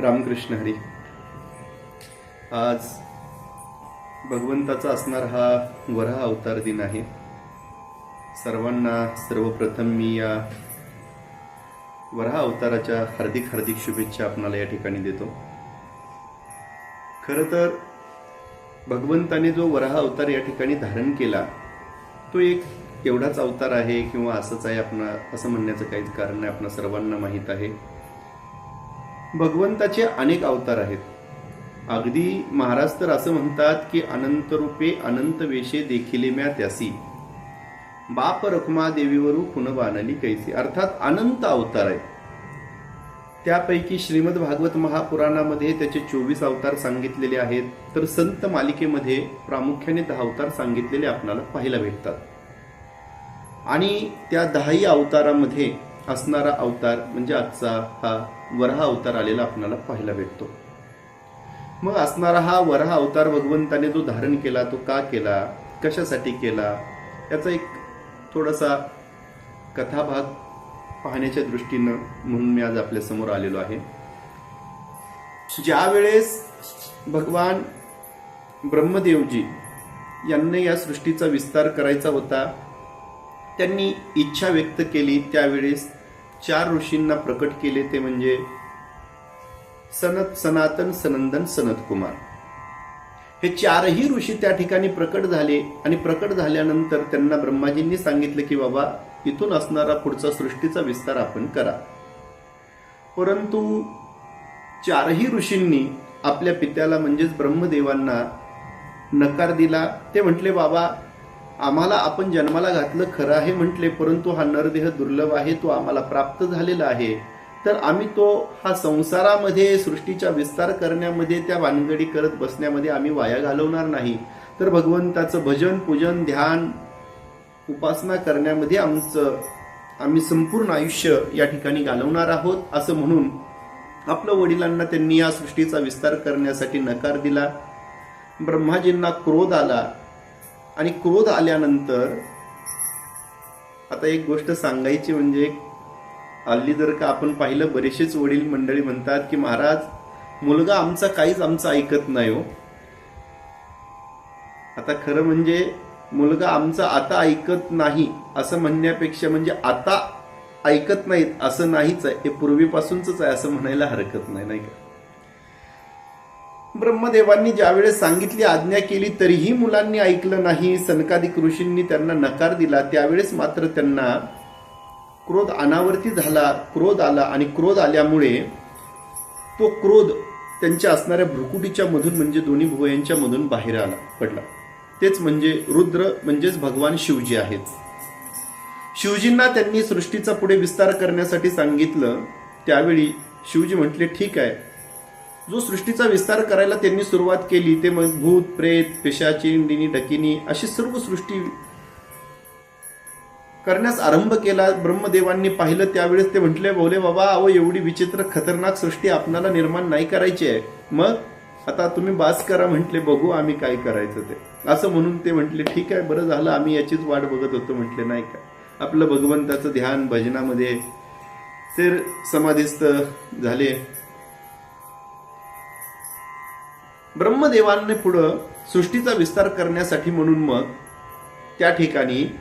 रामकृष्ण हरी. आज भगवंताचा असणार हा वराह अवतार दिन आहे. सर्वांना सर्वप्रथम मी या वराह अवताराच्या हार्दिक हार्दिक शुभेच्छा आपणाला या ठिकाणी देतो. खरं तर भगवंताने जो वराह अवतार या ठिकाणी धारण केला तो एक एवढाच अवतार आहे किंवा असंच आहे आपण असं म्हणण्याचं काहीच कारण नाही आपण सर्वांना माहीत आहे. भगवंताचे अनेक अवतार आहेत. अगदी महाराज तर असं म्हणतात की अनंत रूपे अनंत वेशे देखिले म्या त्यासी बाप रखमा देवीवरू खुन बाणली कैसी. अर्थात अनंत अवतार आहेत. त्यापैकी श्रीमद भागवत महापुराणामध्ये त्याचे चोवीस अवतार सांगितलेले आहेत. तर संत मालिकेमध्ये प्रामुख्याने दहा अवतार सांगितलेले आपणाला पाहायला भेटतात. आणि त्या दहाही अवतारामध्ये असणारा अवतार म्हणजे आजचा हा वराह अवतार आलेला आपल्याला पाहायला भेटतो. मग असणारा हा वराह अवतार भगवंताने जो धारण केला तो का केला कशासाठी केला याचा एक थोडासा कथाभाग पाहण्याच्या दृष्टीनं म्हणून मी आज आपल्यासमोर आलेलो आहे. ज्या वेळेस भगवान ब्रह्मदेवजी यांना या सृष्टीचा विस्तार करायचा होता त्यांनी इच्छा व्यक्त केली. त्यावेळेस चार ऋषींना प्रकट केले. ते म्हणजे सनत सनातन सनंदन सनत कुमार. हे चारही ऋषी त्या ठिकाणी प्रकट झाले आणि प्रकट झाल्यानंतर त्यांना ब्रह्माजींनी सांगितलं की बाबा इथून असणारा पुढचा सृष्टीचा विस्तार आपण करा. परंतु चारही ऋषींनी आपल्या पित्याला म्हणजेच ब्रह्मदेवांना नकार दिला. ते म्हटले बाबा आम्हाला आपण जन्माला घातलं खरं आहे म्हटले परंतु हा नरदेह दुर्लभ आहे तो आम्हाला प्राप्त झालेला आहे. तर आम्ही तो हा संसारामध्ये सृष्टीचा विस्तार करण्यामध्ये त्या भानगडी करत बसण्यामध्ये आम्ही वाया घालवणार नाही. तर भगवंताचं भजन पूजन ध्यान उपासना करण्यामध्ये आमचं आम्ही संपूर्ण आयुष्य या ठिकाणी घालवणार आहोत असं म्हणून आपलं वडिलांना त्यांनी या सृष्टीचा विस्तार करण्यासाठी नकार दिला. ब्रह्माजींना क्रोध आला. आणि क्रोध आल्यानंतर आता एक गोष्ट सांगायची म्हणजे हल्ली जर का आपण पाहिलं बरेचसेच वडील मंडळी म्हणतात की महाराज मुलगा आमचा काहीच आमचं ऐकत नाही हो. आता खरं म्हणजे मुलगा आमचा आता ऐकत नाही असं म्हणण्यापेक्षा म्हणजे आता ऐकत नाहीत असं नाहीच आहे. हे पूर्वीपासूनच आहे असं म्हणायला हरकत नाही नाही का? ब्रह्मदेवांनी ज्यावेळेस सांगितली आज्ञा केली तरीही मुलांनी ऐकलं नाही सनकादिक ऋषींनी त्यांना नकार दिला त्यावेळेस मात्र त्यांना क्रोध अनावर्ती झाला क्रोध आला आणि क्रोध आल्यामुळे तो क्रोध त्यांच्या असणाऱ्या भ्रुकुटीच्या मधून म्हणजे दोन्ही भुवयांच्या मधून बाहेर आला पडला. तेच म्हणजे रुद्र म्हणजेच भगवान शिवजी आहेत. शिवजींना त्यांनी सृष्टीचा पुढे विस्तार करण्यासाठी सांगितलं त्यावेळी शिवजी म्हटले ठीक आहे जो सृष्टीचा विस्तार करायला त्यांनी सुरुवात केली ते मग भूत प्रेत पेशाची डिनी डकिनी अशी सर्व सृष्टी करण्यास आरंभ केला. ब्रह्मदेवांनी पाहिलं त्यावेळेस ते म्हटले बोले बाबा अहो एवढी विचित्र खतरनाक सृष्टी आपणाला निर्माण नाही करायची आहे. मग आता तुम्ही बास करा म्हटले बघू आम्ही काय करायचं ते. असं म्हणून ते म्हटले ठीक आहे बरं झालं आम्ही याचीच वाट बघत होतो म्हटले नाही का? आपलं भगवंताचं ध्यान भजनामध्ये ते समाधीस्थ झाले. ब्रह्मदेवांनी पुढं सृष्टीचा विस्तार करण्यासाठी म्हणून मग त्या ठिकाणी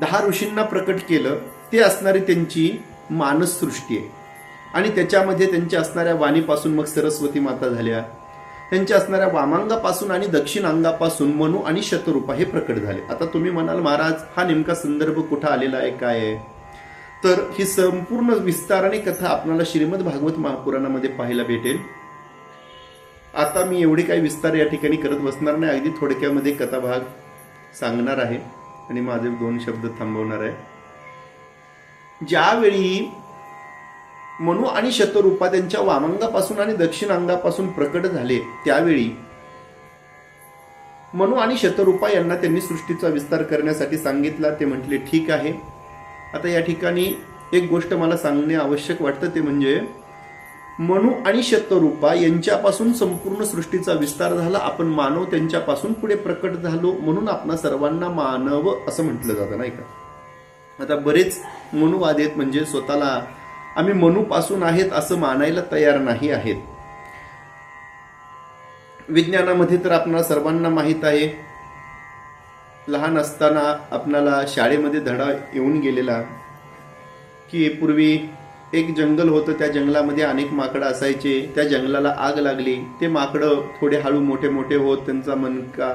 दहा ऋषींना प्रकट केलं. ते असणारी त्यांची मानस सृष्टी आहे. आणि त्याच्यामध्ये त्यांच्या असणाऱ्या वाणीपासून मग सरस्वती माता झाल्या. त्यांच्या असणाऱ्या वामांगापासून आणि दक्षिण अंगापासून मनु आणि शतरूपा हे प्रकट झाले. आता तुम्ही म्हणाल महाराज हा नेमका संदर्भ कुठं आलेला आहे? काय आहे? तर ही संपूर्ण विस्ताराने कथा आपल्याला श्रीमद भागवत महापुराणामध्ये पाहायला भेटेल. आता मी एवढी काही विस्तार या ठिकाणी करत बसणार नाही. अगदी थोडक्यामध्ये कथाभाग सांगणार आहे आणि माझे दोन शब्द थांबवणार आहे. ज्यावेळी मनु आणि शतरूपा त्यांच्या वामांगापासून आणि दक्षिण अंगापासून प्रकट झाले त्यावेळी मनु आणि शतरूपा यांना त्यांनी सृष्टीचा विस्तार करण्यासाठी सांगितला. ते म्हटले ठीक आहे. आता या ठिकाणी एक गोष्ट मला सांगणे आवश्यक वाटतं. ते म्हणजे मनु आणि शतरूपा यांच्यापासून संपूर्ण सृष्टीचा विस्तार झाला. आपण मानव त्यांच्यापासून पुढे प्रकट झालो म्हणून आपणा सर्वांना मानव असं म्हटलं जातं नाही का? आता बरेच मनुवाद आहेत म्हणजे स्वतःला आम्ही मनूपासून आहेत असं मानायला तयार नाही आहेत. विज्ञानामध्ये तर आपणाला सर्वांना माहीत आहे. लहान असताना आपणाला शाळेमध्ये धडा येऊन गेलेला की पूर्वी एक जंगल होतं त्या जंगलामध्ये अनेक माकडं असायचे. त्या जंगलाला आग लागली. ते माकडं थोडे हळू मोठे मोठे होत त्यांचा मनका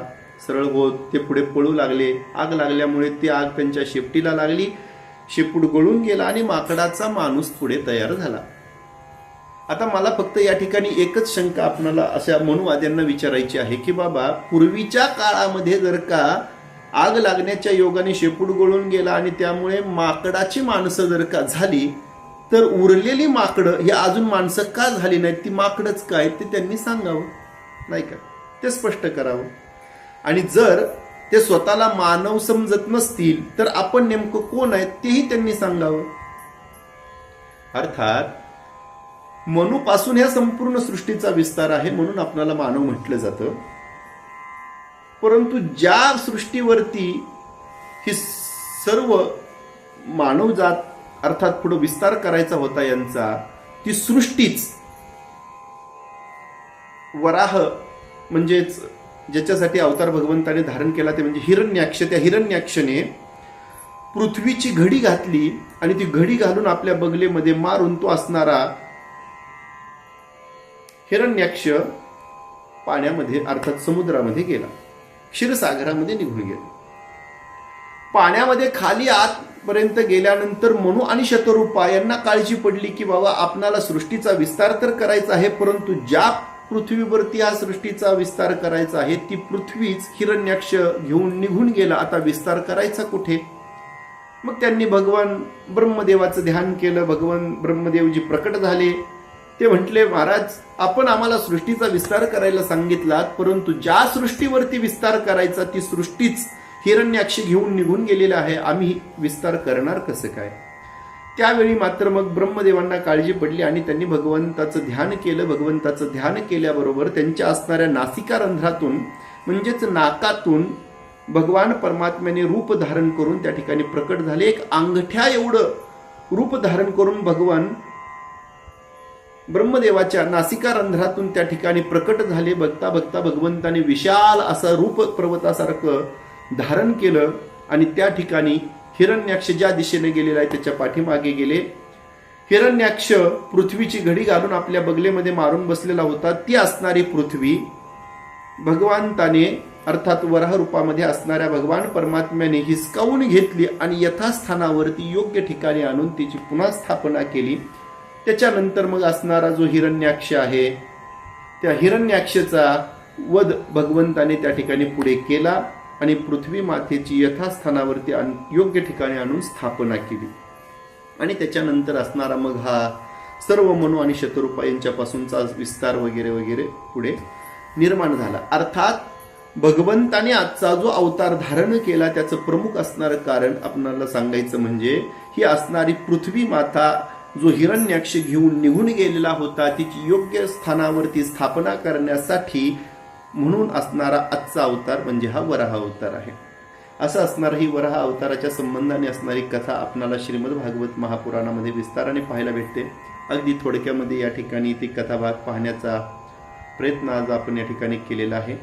सरळ होत ते पुढे पळू लागले. आग लागल्यामुळे ती आग त्यांच्या शेपटीला लागली. शेपूट गळून गेला आणि माकडाचा माणूस पुढे तयार झाला. आता मला फक्त या ठिकाणी एकच शंका आपणाला अशा मनुवाद्यांना विचारायची आहे की बाबा पूर्वीच्या काळामध्ये जर का आग लागण्याच्या योगाने शेपूट गळून गेला आणि त्यामुळे माकडाची माणसं जर का झाली तर उरलेली माकडं ही अजून माणसं का झाली नाहीत? ती माकडच काय ते त्यांनी सांगावं. नाही का? ते स्पष्ट करावं. आणि जर ते स्वतःला मानव समजत नसतील तर आपण नेमकं कोण आहेत तेही त्यांनी सांगावं. अर्थात मनूपासून ह्या संपूर्ण सृष्टीचा विस्तार आहे म्हणून आपल्याला मानव म्हटलं जातं. परंतु ज्या सृष्टीवरती ही सर्व मानवजात अर्थात पुढे विस्तार करायचा होता यांचा ती सृष्टीच. वराह म्हणजेच ज्याच्यासाठी अवतार भगवंताने धारण केला ते म्हणजे हिरण्याक्ष त्या हिरण्याक्षने पृथ्वीची घडी घातली आणि ती घडी घालून आपल्या बगलेमध्ये मारून तो असणारा हिरण्याक्ष पाण्यामध्ये अर्थात समुद्रामध्ये गेला. क्षीरसागरामध्ये निघून गेला. पाण्यामध्ये खाली आतपर्यंत गेल्यानंतर मनु आणि शतरूपा यांना काळजी पडली की बाबा आपणाला सृष्टीचा विस्तार तर करायचा आहे परंतु ज्या पृथ्वीवरती हा सृष्टीचा विस्तार करायचा आहे ती पृथ्वीच हिरण्याक्ष घेऊन निघून गेला. आता विस्तार करायचा कुठे? मग त्यांनी भगवान ब्रह्मदेवाचं ध्यान केलं. भगवान ब्रह्मदेवजी प्रकट झाले ते म्हटले महाराज आपण आम्हाला सृष्टीचा विस्तार करायला सांगितलात परंतु ज्या सृष्टीवरती विस्तार करायचा ती सृष्टीच हिरण्याक्षी घेऊन निघून गेलेला आहे. आम्ही विस्तार करणार कसं काय? त्यावेळी मात्र मग ब्रह्मदेवांना काळजी पडली आणि त्यांनी भगवंताचं ध्यान केलं. भगवंताचं ध्यान केल्याबरोबर त्यांच्या असणाऱ्या नासिका रंध्रातून म्हणजेच नाकातून भगवान परमात्म्याने रूप धारण करून त्या ठिकाणी प्रकट झाले. एक अंगठ्या एवढं रूप धारण करून भगवान ब्रह्मदेवाच्या नासिका रंध्रातून त्या ठिकाणी प्रकट झाले. बघता बघता भगवंताने विशाल असं रूप पर्वतासारखं धारण केलं आणि त्या ठिकाणी हिरण्याक्ष ज्या दिशेने गेलेला आहे त्याच्या पाठीमागे गेले. हिरण्याक्ष पृथ्वीची घडी घालून आपल्या बगलेमध्ये मारून बसलेला होता. ती असणारी पृथ्वी भगवंताने अर्थात वराह रूपामध्ये असणाऱ्या भगवान परमात्म्याने हिसकावून घेतली आणि यथास्थानावरती योग्य ठिकाणी आणून तिची पुन्हा स्थापना केली. त्याच्यानंतर मग असणारा जो हिरण्याक्ष आहे त्या हिरण्याक्षचा वध भगवंताने त्या ठिकाणी पुढे केला. आणि पृथ्वी मातेची यथास्थानावरती आण- योग्य ठिकाणी आणून स्थापना केली. आणि त्याच्यानंतर असणारा मग हा सर्व मनो आणि शतरूपा यांच्यापासूनचा विस्तार वगैरे वगैरे पुढे निर्माण झाला. अर्थात भगवंताने आजचा जो अवतार धारण केला त्याचं प्रमुख असणारं कारण आपणाला सांगायचं म्हणजे ही असणारी पृथ्वी माता जो हिरण्याक्ष घेऊन निघून गेलेला होता तिची योग्य स्थानावरती स्थापना करण्यासाठी म्हणून असणारा आजचा अवतार म्हणजे हा वराह अवतार आहे. असं असणारा ही वराह अवताराच्या संबंधाने असणारी कथा आपणाला श्रीमद भागवत महापुराणामध्ये विस्ताराने पाहायला भेटते. अगदी थोडक्यामध्ये या ठिकाणी ती कथाभाग पाहण्याचा प्रयत्न आज आपण या ठिकाणी केलेला आहे.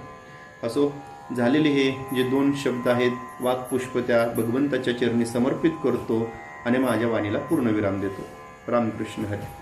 असो झालेले हे जे दोन शब्द आहेत वाक्पुष्प त्या भगवंताच्या चरणी समर्पित करतो आणि माझ्या वाणीला पूर्णविराम देतो. रामकृष्ण हरी.